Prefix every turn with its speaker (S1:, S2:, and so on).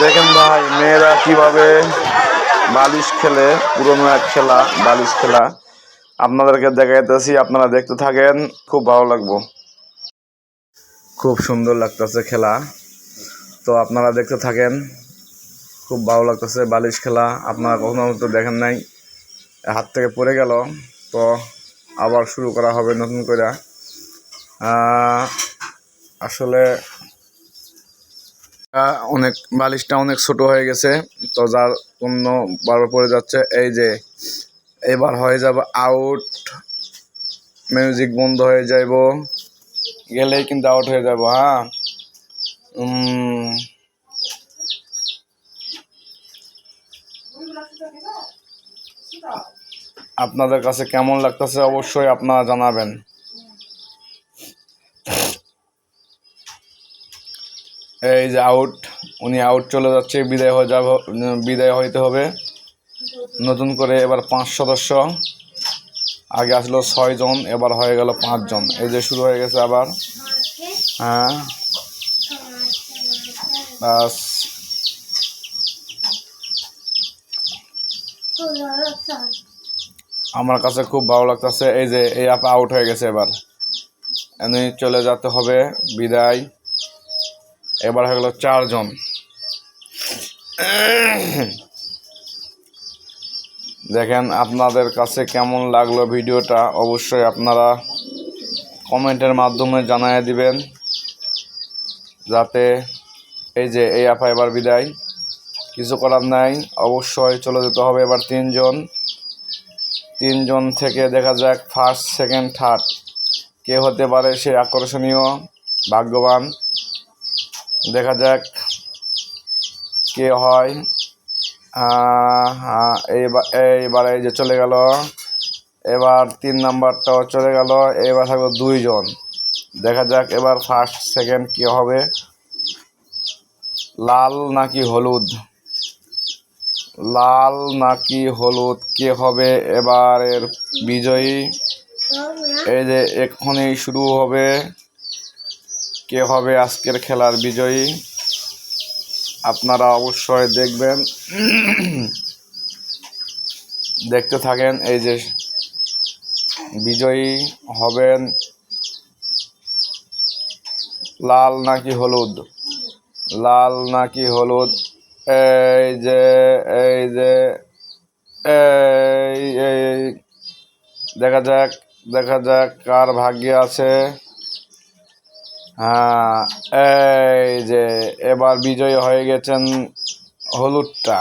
S1: দেখেন ভাই, মেয়েরা কীভাবে বালিশ খেলে পুরনো এক খেলা, বালিশ খেলা। আপনাদেরকে দেখাইতেছি, আপনারা দেখতে থাকেন, খুব ভালো লাগবো। খুব সুন্দর লাগতেছে খেলা। তো আপনারা দেখতে থাকেন, খুব ভালো লাগতেছে বালিশ খেলা। আপনারা কখনো তো দেখেন নাই, হাত থেকে পড়ে গেল। তো আবার শুরু করা হবে নতুন করে আসলে অনেক বালিশটা অনেক ছোট হয়ে গেছে। তো যার জন্য বারবার পড়ে যাচ্ছে। এই যে, এবার হয়ে যাবে আউট মিউজিক বন্ধ হয়ে যাইব। গেলেই কিন্তু আউট হয়ে যাব হ্যাঁ? আপনাদের কাছে কেমন লাগতেছে? অবশ্যই আপনারা জানাবেন। এই যে আউট উনি আউট চলে যাচ্ছে, বিদায় হয়ে যাব, বিদায় হইতে হবে। নতুন করে এবার পাঁচ সদস্য। আগে আসলো ছয় জন, এবার হয়ে গেল পাঁচজন এই যে শুরু হয়ে গেছে আবার। হ্যাঁ। আমার কাছে খুব ভালো লাগতেছে, এই যে এই আপ আউট হয়ে গেছে এবার। এমনি চলে যেতে হবে, বিদায়। এবার হয়ে গেল চারজন। দেখেন আপনাদের কাছে কেমন লাগল ভিডিওটা, অবশ্যই আপনারা কমেন্টের মাধ্যমে জানিয়ে দিবেন, যাতে এই যে এই আপা এবার বিদায়। কিছু করার নাই, অবশ্যই চলে যেতে হবে এবার তিনজন। তিনজন থেকে দেখা যাক ফার্স্ট সেকেন্ড থার্ড কে হতে পারে সে আকর্ষণীয়, ভাগ্যবান। দেখা যাক কে হয়। হ্যাঁ এই যে চলে গেল। এবার তিন নাম্বারটাও চলে গেল। এবার থাকল দুইজন। দেখা যাক এবার ফার্স্ট সেকেন্ড কি হবে। লাল নাকি হলুদ? লাল নাকি হলুদ? কে হবে? এবারের বিজয়ী। এই যে এক্ষুনি শুরু হবে। কে হবে আজকের খেলার বিজয়ী? আপনারা অবশ্যই দেখবেন। দেখতে থাকেন এই যে বিজয়ী হবেন লাল নাকি হলুদ? লাল নাকি হলুদ? এই যে এই যে এই। দেখা যাক দেখা যাক কার ভাগ্যে আছে। এই যে এবার বিজয়ী হয়ে গেছেন হলুদটা।